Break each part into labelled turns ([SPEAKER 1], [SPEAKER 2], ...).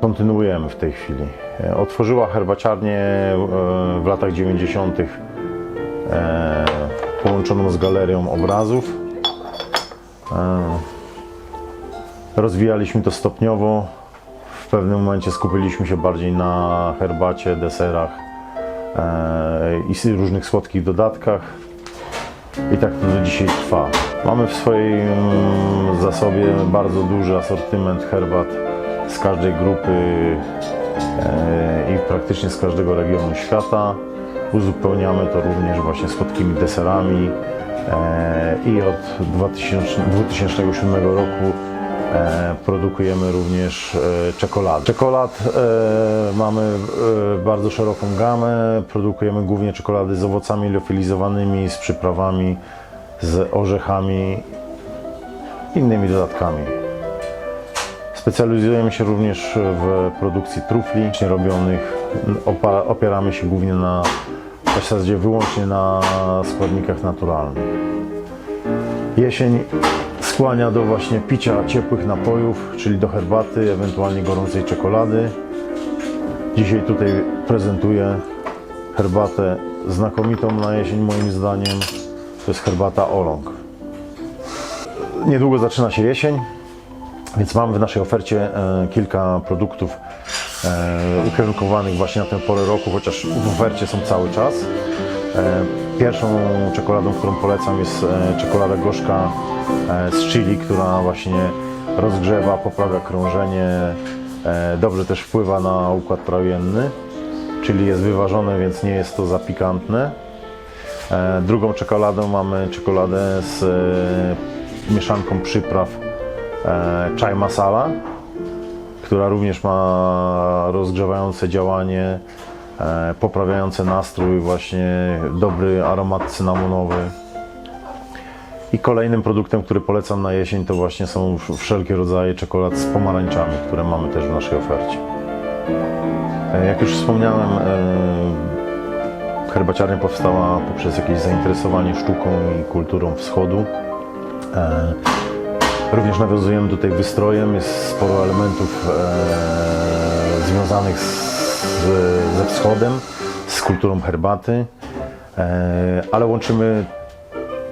[SPEAKER 1] Kontynuujemy w tej chwili. E, Otworzyła herbaciarnię e, w latach 90. e, połączoną z galerią obrazów. Rozwijaliśmy to stopniowo. W pewnym momencie skupiliśmy się bardziej na herbacie, deserach i różnych słodkich dodatkach. I tak to do dzisiaj trwa. Mamy w swoim zasobie bardzo duży asortyment herbat z każdej grupy e, i praktycznie z każdego regionu świata. Uzupełniamy to również właśnie słodkimi deserami e, i od 2000, 2007 roku e, produkujemy również czekolady. Czekolad mamy bardzo szeroką gamę. Produkujemy głównie czekolady z owocami liofilizowanymi, z przyprawami, z orzechami, innymi dodatkami. Specjalizujemy się również w produkcji trufli robionych. Opieramy się głównie na, w zasadzie wyłącznie na składnikach naturalnych. Jesień skłania do właśnie picia ciepłych napojów, czyli do herbaty, ewentualnie gorącej czekolady. Dzisiaj tutaj prezentuję herbatę znakomitą na jesień moim zdaniem. To jest herbata Olong. Niedługo zaczyna się jesień, więc mamy w naszej ofercie e, kilka produktów e, ukierunkowanych właśnie na tę porę roku, chociaż w ofercie są cały czas. E, Pierwszą czekoladą, którą polecam jest czekolada gorzka z chili, która właśnie rozgrzewa, poprawia krążenie, dobrze też wpływa na układ trawienny, czyli jest wyważone, więc nie jest to za pikantne. Drugą czekoladą mamy czekoladę z mieszanką przypraw chai masala, która również ma rozgrzewające działanie, e, poprawiające nastrój, właśnie dobry aromat cynamonowy. I kolejnym produktem, który polecam na jesień, to właśnie są wszelkie rodzaje czekolad z pomarańczami, które mamy też w naszej ofercie. E, Jak już wspomniałem, e, herbaciarnia powstała poprzez jakieś zainteresowanie sztuką i kulturą wschodu. Również nawiązujemy tutaj wystrojem, jest sporo elementów e, związanych z, ze wschodem, z kulturą herbaty, e, ale łączymy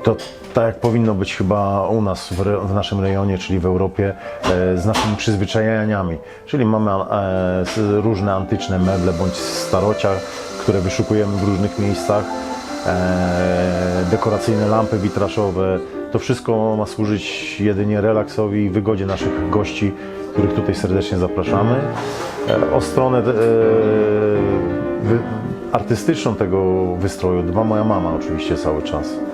[SPEAKER 1] to tak jak powinno być chyba u nas w, re, w naszym rejonie, czyli w Europie, e, z naszymi przyzwyczajeniami. Czyli mamy e, różne antyczne meble bądź starocia, które wyszukujemy w różnych miejscach, dekoracyjne lampy witraszowe. To wszystko ma służyć jedynie relaksowi i wygodzie naszych gości, których tutaj serdecznie zapraszamy. E, o stronę e, artystyczną tego wystroju dba moja mama oczywiście cały czas.